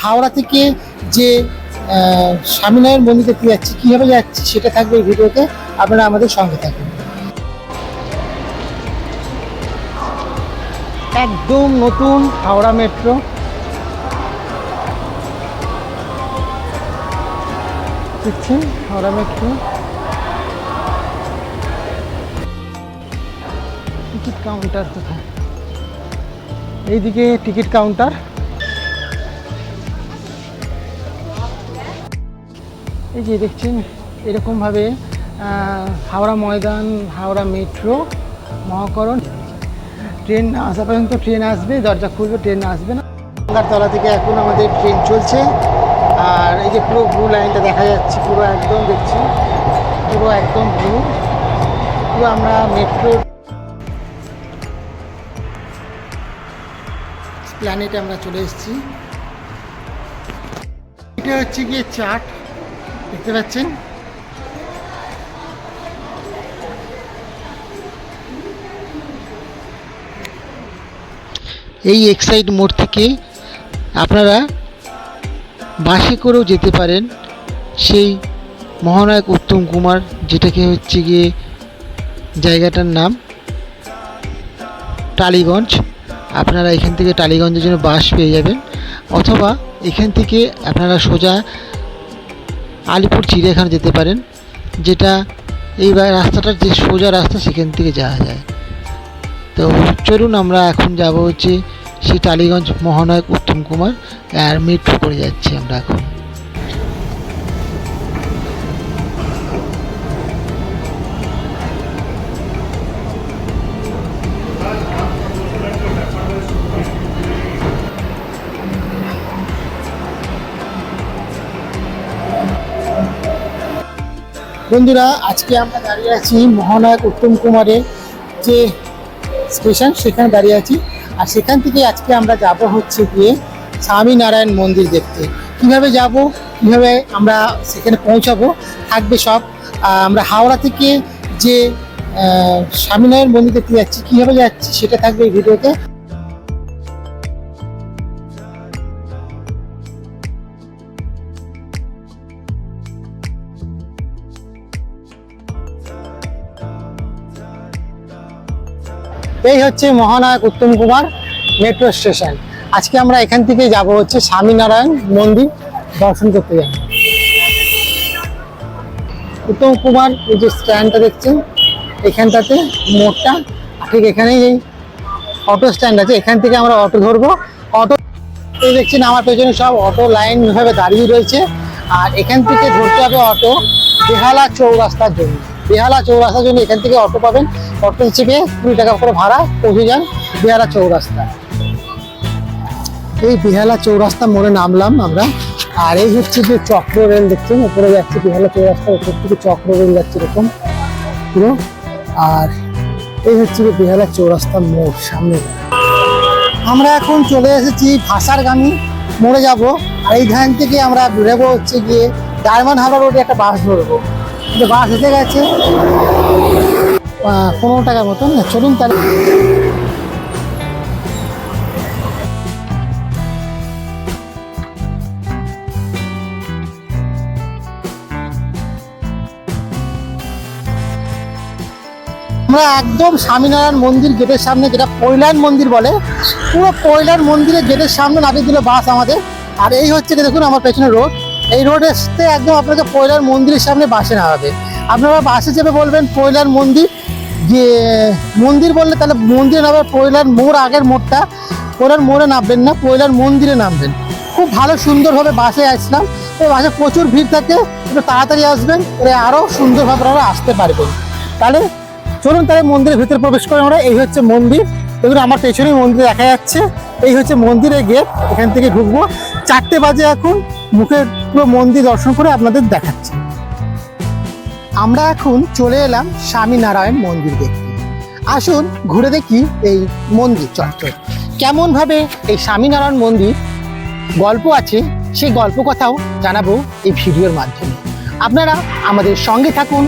হাওড়া থেকে যে স্বামীনারায়ণ মন্দির দেখতে যাচ্ছি, কীভাবে যাচ্ছি সেটা থাকবে এই ভিডিওতে, আপনারা আমাদের সঙ্গে থাকবেন একদম নতুন হাওড়া মেট্রো। দেখছেন? হাওড়া মেট্রো। টিকিট কাউন্টার কোথায়? এইদিকে টিকিট কাউন্টার। এই যে দেখছেন, এরকমভাবে হাওড়া ময়দান, হাওড়া মেট্রো, মহাকরণ। ট্রেন আসা পর্যন্ত ট্রেন আসবে, দরজা খুলবে, ট্রেন আসবে না। তলা থেকে এখন আমাদের ট্রেন চলছে। আর এই যে পুরো ব্লু লাইনটা দেখা যাচ্ছে, পুরো একদম দেখছি, পুরো একদম ব্লু পুরো আমরা মেট্রো প্ল্যানেটে আমরা চলে এসেছি। এটা হচ্ছে গিয়ে চার্ট দেখতে পাচ্ছেন? এই এক্সাইড মোড় থেকে আপনারা বাসে করেও যেতে পারেন। সেই মহানায়ক উত্তম কুমার, যেটাকে হচ্ছে গিয়ে জায়গাটার নাম টালিগঞ্জ। আপনারা এখান থেকে টালিগঞ্জের জন্য বাস পেয়ে যাবেন। অথবা এখান থেকে আপনারা সোজা আলিপুর চিড়িয়াখানা যেতে পারেন, যেটা এই রাস্তাটার যে সোজা রাস্তা সেখান থেকে যাওয়া যায়। তো চলুন আমরা এখন যাব হচ্ছে সেই টালিগঞ্জ মহানায়ক উত্তম কুমার, আর মেট্রো করে যাচ্ছি আমরা এখন। বন্ধুরা, আজকে আমরা দাঁড়িয়ে আছি মহানায়ক উত্তম কুমারের যে স্টেশন, সেখানে দাঁড়িয়ে আছি। আর সেখান থেকে আজকে আমরা যাব হচ্ছে গিয়ে স্বামীনারায়ণ মন্দির দেখতে। কীভাবে যাব, কীভাবে আমরা সেখানে পৌঁছাবো, থাকবে সব। আমরা হাওড়া থেকে যে স্বামীনারায়ণ মন্দির দেখতে যাচ্ছি, কীভাবে যাচ্ছি সেটা থাকবে এই ভিডিওতে। এই হচ্ছে মহানায়ক উত্তম কুমার মেট্রো স্টেশন। আজকে আমরা এখান থেকে যাব হচ্ছে স্বামীনারায়ণ মন্দির দর্শন করতে যাব। উত্তম কুমার এই যে স্ট্যান্ডটা দেখছেন, এখানটাতে মোড়টা ঠিক এখানেই এই অটো স্ট্যান্ড আছে, এখান থেকে আমরা অটো ধরবো। অটো এই দেখছেন, আমার পেছনে সব অটো লাইন ভাবে দাঁড়িয়ে রয়েছে। আর এখান থেকে ধরতে হবে অটো বেহালা চৌরাস্তার জন্য। বেহালা চৌরাস্তার জন্য এখান থেকে অটো পাবেন। অটো চেপে কুড়ি টাকা করে ভাড়া পৌঁছে যান বেহালা চৌরাস্তা। এই বেহালা চৌরাস্তা মোড়ে নামলাম আমরা। আর এই হচ্ছে যে চক্র রেল দেখছেন, উপরে যাচ্ছে বেহালা চৌরাস্তার উপর থেকে চক্র রেল যাচ্ছে এরকম পুরো। আর এই হচ্ছে যে বেহালা চৌরাস্তা মোড় সামনে। আমরা এখন চলে এসেছি ভাষার ভাষারগামী মোড়ে যাব। আর এইখান থেকে আমরা বেরোবো হচ্ছে গিয়ে ডায়মন্ড হারবার রোডে একটা বাস ধরবো। বাস এসে গেছে। পনেরো টাকার মতন। চলুন তাহলে। আমরা একদম স্বামীনারায়ণ মন্দির গেটের সামনে, যেটা পৈলান মন্দির বলে, পুরো পৈলান মন্দিরের গেটের সামনে নামিয়ে দিল বাস আমাদের। আর এই হচ্ছে দেখুন, আমার পেছনে রোড। এই রোড একদম আপনাকে পৈলান মন্দিরের সামনে বাসে নামাবে। আপনারা বাসে চেপে বলবেন পয়লার মন্দির, যে মন্দির বললে তাহলে মন্দিরে নামবে পয়লার মোড়, আগের মোড়টা। পয়লার মোড়ে নামবেন না, পয়লার মন্দিরে নামবেন। খুব ভালো সুন্দরভাবে বাসে আসলাম। এই বাসে প্রচুর ভিড় থাকে, একটু তাড়াতাড়ি আসবেন এর আরও সুন্দরভাবে আপনারা আসতে পারবেন। তাহলে চলুন তাহলে মন্দিরের ভিতরে প্রবেশ করে আমরা। এই হচ্ছে মন্দির। দেখুন আমার পেছনেই মন্দির দেখা যাচ্ছে। এই হচ্ছে মন্দিরের গেট, এখান থেকে ঢুকবো। চারটে বাজে এখন, মুখে পুরো মন্দির দর্শন করে আপনাদের দেখাচ্ছি। আমরা এখন চলে এলাম স্বামীনারায়ণ মন্দির দেখতে। আসুন ঘুরে দেখি এই মন্দির চত্বর। কেমনভাবে এই স্বামীনারায়ণ মন্দির গল্প আছে, সেই গল্প কথাও জানাব এই ভিডিওর মাধ্যমে। আপনারা আমাদের সঙ্গে থাকুন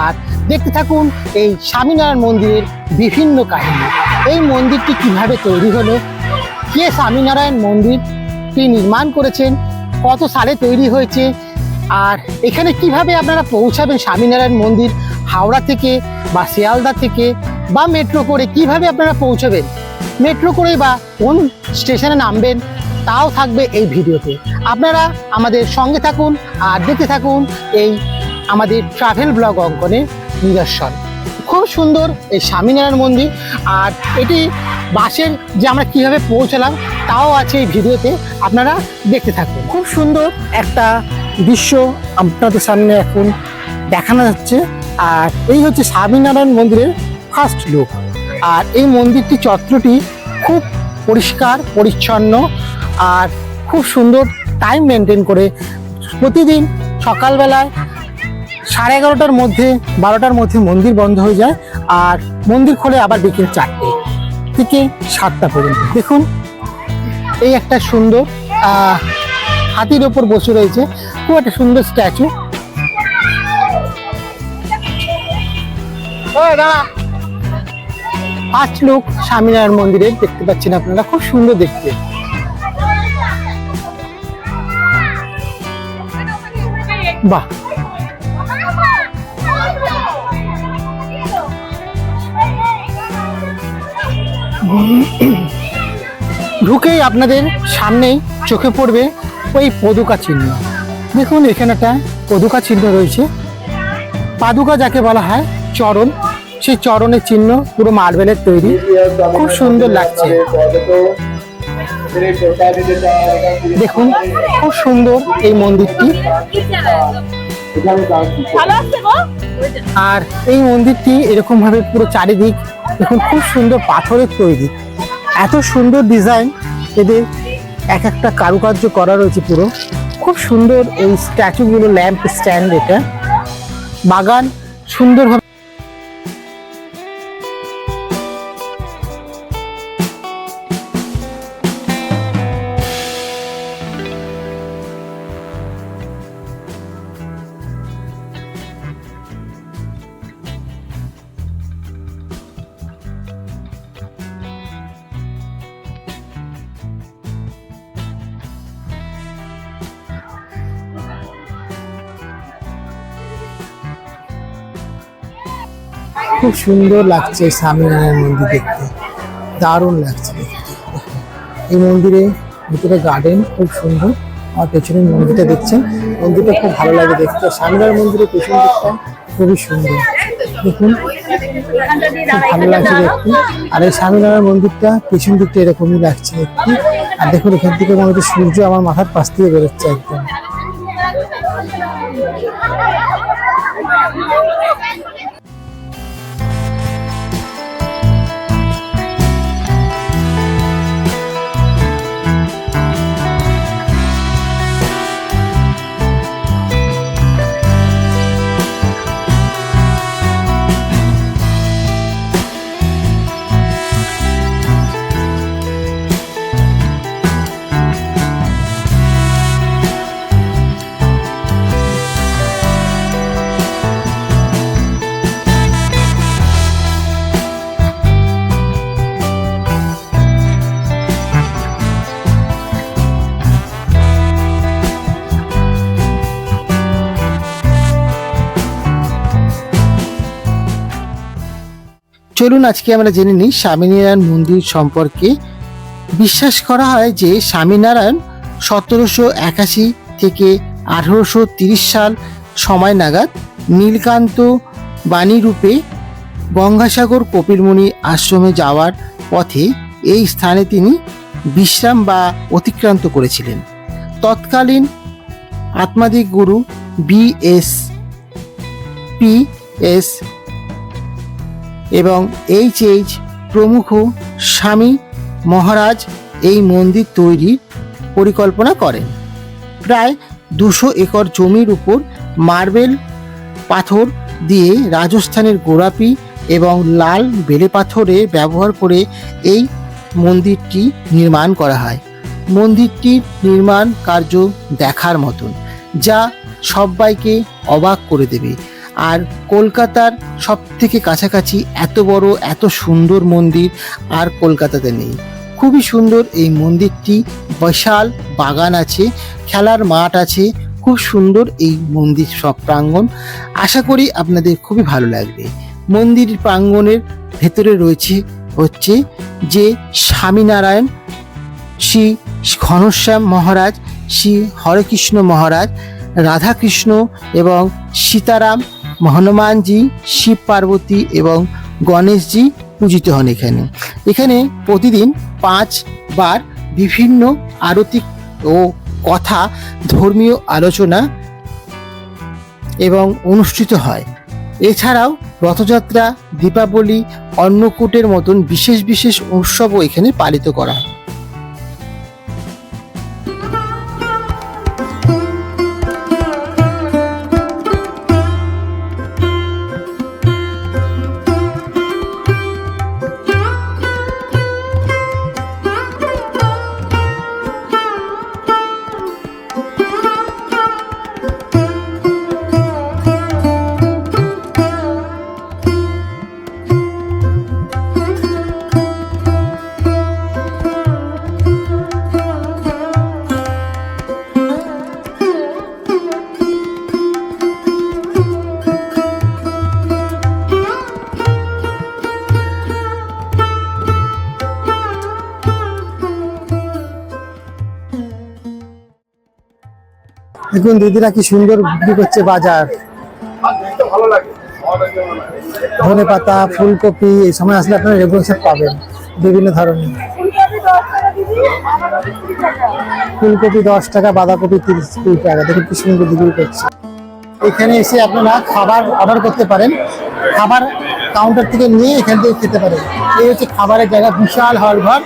আর দেখতে থাকুন এই স্বামীনারায়ণ মন্দিরের বিভিন্ন কাহিনী। এই মন্দিরটি কীভাবে তৈরি হলো? কে স্বামীনারায়ণ মন্দির কে নির্মাণ করেছেন? কত সালে তৈরি হয়েছে? আর এখানে কীভাবে আপনারা পৌঁছাবেন স্বামীনারায়ণ মন্দির, হাওড়া থেকে বা শিয়ালদা থেকে বা মেট্রো করে কীভাবে আপনারা পৌঁছাবেন? মেট্রো করে বা কোন স্টেশনে নামবেন, তাও থাকবে এই ভিডিওতে। আপনারা আমাদের সঙ্গে থাকুন, আর দেখতে থাকুন এই আমাদের ট্রাভেল ব্লগ অঙ্কনের নিদর্শন। খুব সুন্দর এই স্বামীনারায়ণ মন্দির, আর এটি বাসের যে আমরা কীভাবে পৌঁছালাম, তাও আছে এই ভিডিওতে, আপনারা দেখতে থাকুন। খুব সুন্দর একটা দৃশ্য আপনাদের সামনে এখন দেখানো যাচ্ছে। আর এই হচ্ছে স্বামীনারায়ণ মন্দিরের ফার্স্ট লুক আর এই মন্দিরটি চত্রটি খুব পরিষ্কার, পরিচ্ছন্ন আর খুব সুন্দর টাইম মেনটেন করে। প্রতিদিন সকালবেলায় সাড়ে এগারোটার মধ্যে, বারোটার মধ্যে মন্দির বন্ধ হয়ে যায় আর মন্দির খোলে আবার বিকেল চারটে থেকে সাতটা পর্যন্ত। দেখুন, এই একটা সুন্দর হাতির ওপর বসে রয়েছে। খুব একটা সুন্দর স্ট্যাচু পাঁচ লোক স্বামীনারায়ণ মন্দিরে দেখতে পাচ্ছেন আপনারা। খুব সুন্দর দেখতে। বাহ। ঢুকেই আপনাদের সামনেই চোখে পড়বে ওই পদুকা চিহ্ন। দেখুন, এখানে একটা পদুকা চিহ্ন রয়েছে। পাদুকা যাকে বলা হয়, চরণ। সেই চরণের চিহ্ন পুরো মার্বেলের তৈরি। খুব সুন্দর লাগছে। দেখুন, খুব সুন্দর এই মন্দিরটি। আর এই মন্দিরটি এরকম ভাবে পুরো চারিদিক, দেখুন, খুব সুন্দর পাথরের তৈরি। এত সুন্দর ডিজাইন এদের এক একটা কারুকার্য করা রয়েছে পুরো। খুব সুন্দর এই স্ট্যাচুগুলো ল্যাম্প স্ট্যান্ড এটা। বাগান সুন্দরভাবে খুব সুন্দর লাগছে স্বামীনারায়ণ মন্দির দেখতে। দারুণ লাগছে দেখতে। এই মন্দিরে ভিতরে গার্ডেন খুব সুন্দর। আর পেছনে মন্দিরটা দেখছেন। মন্দিরটা খুব ভালো লাগে দেখতে। স্বামীনারায়ণ মন্দিরের পেছন দিকটা খুবই সুন্দর। দেখুন, খুব ভালো লাগছে দেখতে। আর এই স্বামীনারায়ণ মন্দিরটা পেছন দিকটা এরকমই লাগছে দেখতে। আর দেখুন, এখান থেকে মনে হচ্ছে সূর্য আমার মাথার পাশ দিয়ে বেরোচ্ছে একদম। চলুন আজকে আমরা জেনে নিই স্বামীনারায়ণ মন্দির সম্পর্কে। বিশ্বাস করা হয় যে স্বামীনারায়ণ সতেরোশো একাশি থেকে আঠারোশো তিরিশ সাল সময় নাগাদ নীলকান্ত বাণী রূপে গঙ্গাসাগর কপিলমুনি আশ্রমে যাওয়ার পথে এই স্থানে তিনি বিশ্রাম বা অতিক্রান্ত করেছিলেন। তৎকালীন আত্মাদিক গুরু বি এস পি এস এবং এইচ এইচ প্রমুখ স্বামী মহারাজ এই মন্দির তৈরির পরিকল্পনা করেন। প্রায় দুশো একর জমির উপর মার্বেল পাথর দিয়ে রাজস্থানের গোড়াপি এবং লাল বেলে পাথরে ব্যবহার করে এই মন্দিরটি নির্মাণ করা হয়। মন্দিরটির নির্মাণ কার্য দেখার মতন, যা সবাইকে অবাক করে দেবে। আর কলকাতার সব থেকে কাছাকাছি এত বড়, এত সুন্দর মন্দির আর কলকাতাতে নেই। খুবই সুন্দর এই মন্দিরটি, বিশাল বাগান আছে, খেলার মাঠ আছে, খুব সুন্দর এই মন্দির সব প্রাঙ্গণ। আশা করি আপনাদের খুবই ভালো লাগবে। মন্দির প্রাঙ্গণের ভেতরে রয়েছে হচ্ছে যে স্বামীনারায়ণ, শ্রী ঘনশ্যাম মহারাজ, শ্রী হরেকৃষ্ণ মহারাজ, রাধাকৃষ্ণ এবং সীতারাম হনুমানজি শিব পার্বতী এবং গণেশজি পূজিত হন এখানে। এখানে প্রতিদিন পাঁচবার বিভিন্ন আরতি ও কথা ধর্মীয় আলোচনা এবং অনুষ্ঠিত হয়। এছাড়াও রথযাত্রা, দীপাবলি, অন্নকূটের মতন বিশেষ বিশেষ উৎসবও এখানে পালিত করা হয়। দেখুন, দিদিরা কি সুন্দর বিক্রি করছে বাজার। ধনে পাতা, ফুলকপি, এই সময় আসলে আপনারা এগুলো সব পাবেন, বিভিন্ন ধরনের। ফুলকপি দশ টাকা, বাঁধাকপি তিরিশ, কুড়ি টাকা। দেখুন কি সুন্দর বিক্রি করছে। এখানে এসে আপনারা খাবার অর্ডার করতে পারেন। খাবার কাউন্টার থেকে নিয়ে এখান থেকে খেতে পারেন। এই হচ্ছে খাবারের জায়গা, বিশাল হল ঘর।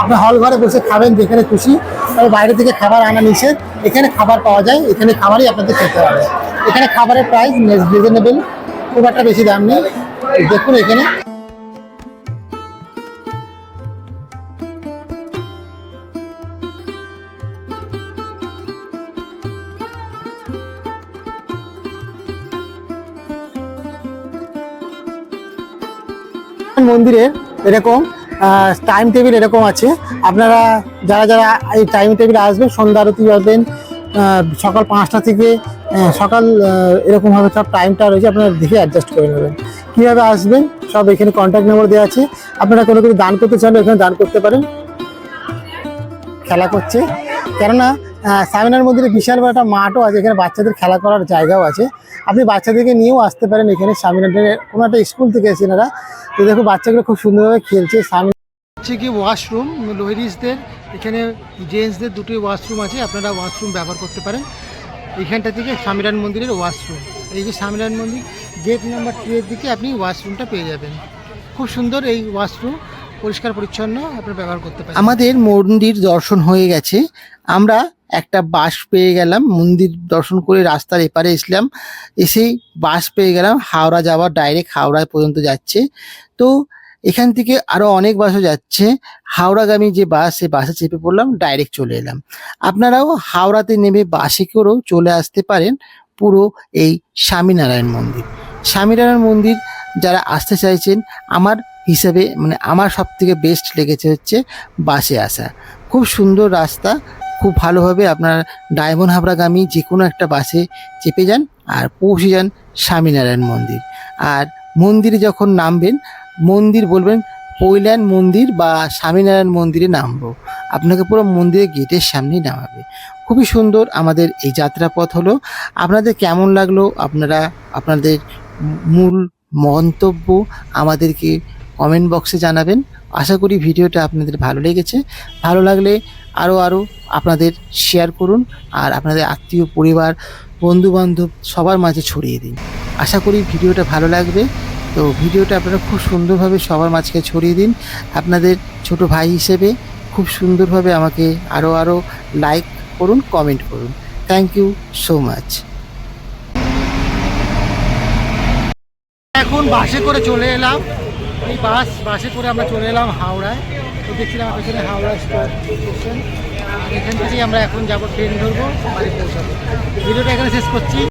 আপনার হল ঘরে বসে খাবেন যেখানে খুশি। তবে বাইরে থেকে খাবার আনা নিষেধ। এখানে খাবার পাওয়া যায়, এখানে খাবারই আপনাদের খেতে হবে। এখানে খাবারের প্রাইস রিজনেবল খুব একটা বেশি দাম নেই। দেখুন এখানে। মন্দিরে এরকম টাইম টেবিল এরকম আছে। আপনারা যারা যারা এই টাইম টেবিল আসবেন, সন্ধ্যা আরতি পাবেন সকাল পাঁচটা থেকে সকাল এরকমভাবে সব টাইমটা রয়েছে, আপনারা দেখে অ্যাডজাস্ট করে নেবেন। কীভাবে আসবেন, সব এখানে কন্ট্যাক্ট নম্বর দেওয়া আছে। আপনারা কোনো কিছু দান করতে চান, এখানে দান করতে পারেন। খেলা করছে। কেননা স্বামীনারায়ণ মন্দিরে বিশাল বড় একটা মাঠও আছে, এখানে বাচ্চাদের খেলা করার জায়গাও আছে। আপনি বাচ্চাদেরকে নিয়েও আসতে পারেন এখানে স্বামীনারায়ণের কোনো একটা স্কুল থেকে এসে এনারা তো দেখো, বাচ্চাগুলো খুব সুন্দরভাবে খেলছে। স্বামী হচ্ছে কি ওয়াশরুম লেডিসদের এখানে জেন্টসদের দুটোই ওয়াশরুম আছে, আপনারা ওয়াশরুম ব্যবহার করতে পারেন। এখানটা থেকে স্বামীনারায়ণ মন্দিরের ওয়াশরুম এই যে স্বামীনারায়ণ মন্দির গেট নাম্বার টু এর দিকে আপনি ওয়াশরুমটা পেয়ে যাবেন। খুব সুন্দর এই ওয়াশরুম পরিষ্কার পরিচ্ছন্ন, আপনারা ব্যবহার করতে পারেন। আমাদের মন্দির দর্শন হয়ে গেছে। আমরা একটা বাস পেয়ে গেলাম, মন্দির দর্শন করে রাস্তার এপারে এসলাম। এসেই বাস পেয়ে গেলাম, হাওড়া যাওয়ার ডাইরেক্ট হাওড়া পর্যন্ত যাচ্ছে। তো এখান থেকে আরও অনেক বাসও যাচ্ছে। হাওড়াগামী যে বাস সে বাসে চেপে পড়লাম ডাইরেক্ট চলে এলাম। আপনারাও হাওড়াতে নেমে বাসে করেও চলে আসতে পারেন পুরো এই স্বামীনারায়ণ মন্দির। স্বামীনারায়ণ মন্দির যারা আসতে চাইছেন, আমার হিসাবে মানে আমার সব থেকে বেস্ট লেগেছে হচ্ছে বাসে আসা। খুব সুন্দর রাস্তা খুব ভালোভাবে আপনার ডায়মন্ড হাবড়াগামী যে কোনো একটা বাসে চেপে যান আর পৌঁছে যান স্বামীনারায়ণ মন্দির। আর মন্দিরে যখন নামবেন, মন্দির বলবেন পৈলান মন্দির বা স্বামীনারায়ণ মন্দিরে নামবো। আপনাকে পুরো মন্দিরের গেটের সামনেই নামাবে। খুবই সুন্দর আমাদের এই যাত্রাপথ হলো। আপনাদের কেমন লাগল? আপনারা, আপনাদের মূল মন্তব্য আমাদেরকে কমেন্ট বক্সে জানাবেন। আশা করি ভিডিওটা আপনাদের ভালো লেগেছে। ভালো লাগলে আরও আরও আপনাদের শেয়ার করুন আর আপনাদের আত্মীয় পরিবার বন্ধু বান্ধব সবার মাঝে ছড়িয়ে দিন। আশা করি ভিডিওটা ভালো লাগবে। তো ভিডিওটা আপনারা খুব সুন্দরভাবে সবার মাঝকে ছড়িয়ে দিন। আপনাদের ছোট ভাই হিসেবে খুব সুন্দরভাবে আমাকে আরও আরও লাইক করুন কমেন্ট করুন। থ্যাংক ইউ সো মাচ এখন বাসে করে চলে এলাম। এই বাস, বাসে করে আমরা চলে এলাম হাওড়ায়। তো দেখছিলাম পেছনে হাওড়া স্টেশন এখান থেকেই আমরা এখন যাব ট্রেন ধরবো, বাড়ি পৌঁছাবো। ভিডিওটা এখানে শেষ করছি।